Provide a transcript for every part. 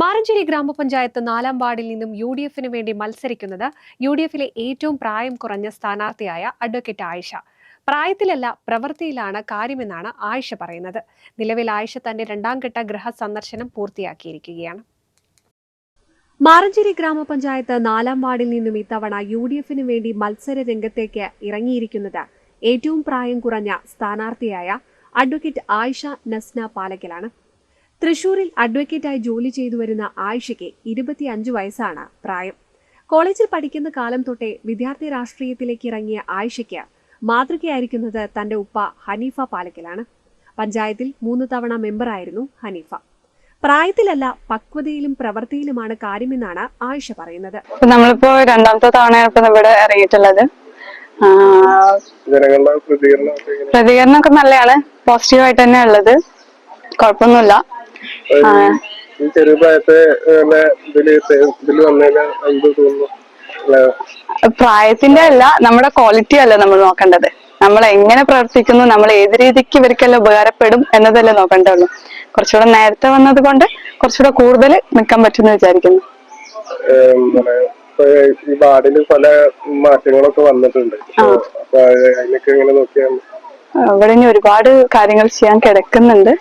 മാറഞ്ചേരി ഗ്രാമപഞ്ചായത്ത് നാലാം വാർഡിൽ നിന്നും യു ഡി എഫിന് വേണ്ടി മത്സരിക്കുന്നത് യു ഡി എഫിലെ ഏറ്റവും പ്രായം കുറഞ്ഞ സ്ഥാനാർത്ഥിയായ അഡ്വക്കേറ്റ് ആയിഷ. പ്രായത്തിലല്ല പ്രവൃത്തിയിലാണ് കാര്യമെന്നാണ് ആയിഷ പറയുന്നത്. നിലവിൽ ആയിഷ തന്റെ രണ്ടാം ഘട്ട ഗൃഹ സന്ദർശനം പൂർത്തിയാക്കിയിരിക്കുകയാണ്. മാറഞ്ചേരി ഗ്രാമപഞ്ചായത്ത് നാലാം വാർഡിൽ നിന്നും ഇത്തവണ യു ഡി എഫിന് വേണ്ടി മത്സര രംഗത്തേക്ക് ഇറങ്ങിയിരിക്കുന്നത് ഏറ്റവും പ്രായം കുറഞ്ഞ സ്ഥാനാർത്ഥിയായ അഡ്വക്കേറ്റ് ആയിഷ നസ്ന പാലക്കലാണ്. തൃശൂരിൽ അഡ്വക്കേറ്റായി ജോലി ചെയ്തു വരുന്ന ആയിഷയ്ക്ക് ഇരുപത്തിയഞ്ച് വയസ്സാണ് പ്രായം. കോളേജിൽ പഠിക്കുന്ന കാലം തൊട്ടേ വിദ്യാർത്ഥി രാഷ്ട്രീയത്തിലേക്ക് ഇറങ്ങിയ ആയിഷയ്ക്ക് മാതൃകയായിരിക്കുന്നത് തന്റെ ഉപ്പ ഹനീഫ പാലക്കലാണ്. പഞ്ചായത്തിൽ മൂന്ന് തവണ മെമ്പറായിരുന്നു ഹനീഫ. പ്രായത്തിലല്ല പക്വതയിലും പ്രവൃത്തിയിലുമാണ് കാര്യമെന്നാണ് ആയിഷ പറയുന്നത്. നമ്മളിപ്പോ രണ്ടാമത്തെ തവണയാണ് ഇവിടെ ഇറങ്ങിയിട്ടുള്ളത്. പ്രതികരണം ഒക്കെ നല്ലതാണ് പോസിറ്റീവായിട്ട് തന്നെ ഉള്ളത്. കുഴപ്പമൊന്നുമില്ല. ചെറിയ പ്രായത്തെ ഇതിൽ തെ- ഇതിൽ വന്നതിന് എന്ത് തോന്നുന്നു? പ്രായത്തിന്റെ അല്ല നമ്മുടെ ക്വാളിറ്റി അല്ല നമ്മൾ നോക്കേണ്ടത്. നമ്മൾ എങ്ങനെ പ്രവർത്തിക്കുന്നു നമ്മൾ ഏത് രീതിക്ക് ഇവർക്കെല്ലാം ഉപകാരപ്പെടും എന്നതല്ലേ നോക്കേണ്ടുള്ളൂ കുറച്ചുകൂടെ നേരത്തെ വന്നത് കൊണ്ട് കുറച്ചുകൂടെ കൂടുതൽ നിൽക്കാൻ പറ്റുമെന്ന് വിചാരിക്കുന്നു. ഈ വാർഡിൽ പല മാറ്റങ്ങളൊക്കെ വന്നിട്ടുണ്ട്. അതിനൊക്കെ നോക്കിയാണ് ഇവിടെ ഇനി ഒരുപാട് കാര്യങ്ങൾ ചെയ്യാൻ കിടക്കുന്നുണ്ട്.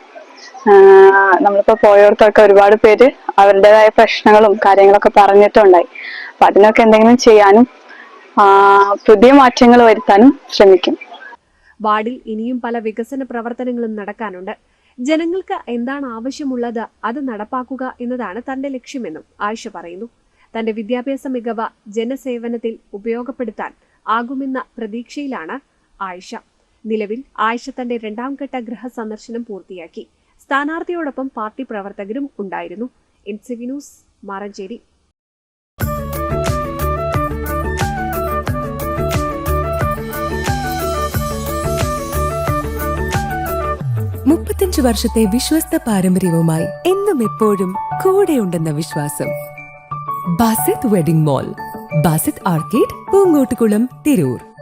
നമ്മളിപ്പോ പോയവർക്കൊക്കെ ഒരുപാട് പേര് അവരുടേതായ പ്രശ്നങ്ങളും കാര്യങ്ങളൊക്കെ പറഞ്ഞിട്ടുണ്ടായി. അപ്പൊ അതിനൊക്കെ എന്തെങ്കിലും ചെയ്യാനും പുതിയ മാറ്റങ്ങൾ വരുത്താനും ശ്രമിക്കും. വാർഡിൽ ഇനിയും പല വികസന പ്രവർത്തനങ്ങളും നടക്കാനുണ്ട്. ജനങ്ങൾക്ക് എന്താണ് ആവശ്യമുള്ളത് അത് നടപ്പാക്കുക എന്നതാണ് തന്റെ ലക്ഷ്യമെന്നും ആയിഷ പറയുന്നു. തന്റെ വിദ്യാഭ്യാസ മികവ് ജനസേവനത്തിൽ ഉപയോഗപ്പെടുത്താൻ ആകുമെന്ന പ്രതീക്ഷയിലാണ് ആയിഷ. നിലവിൽ ആയിഷ തന്റെ രണ്ടാം ഘട്ട ഗൃഹ സന്ദർശനം പൂർത്തിയാക്കി. സ്ഥാനാർത്ഥിയോടൊപ്പം പാർട്ടി പ്രവർത്തകരും ഉണ്ടായിരുന്നു. N C V news Maranchery. മുപ്പത്തഞ്ച് വർഷത്തെ വിശ്വസ്ത പാരമ്പര്യവുമായി എന്നും എപ്പോഴും കൂടെയുണ്ടെന്ന വിശ്വാസം. Basith wedding mall Basith arcade Poonkottukulam Tirur.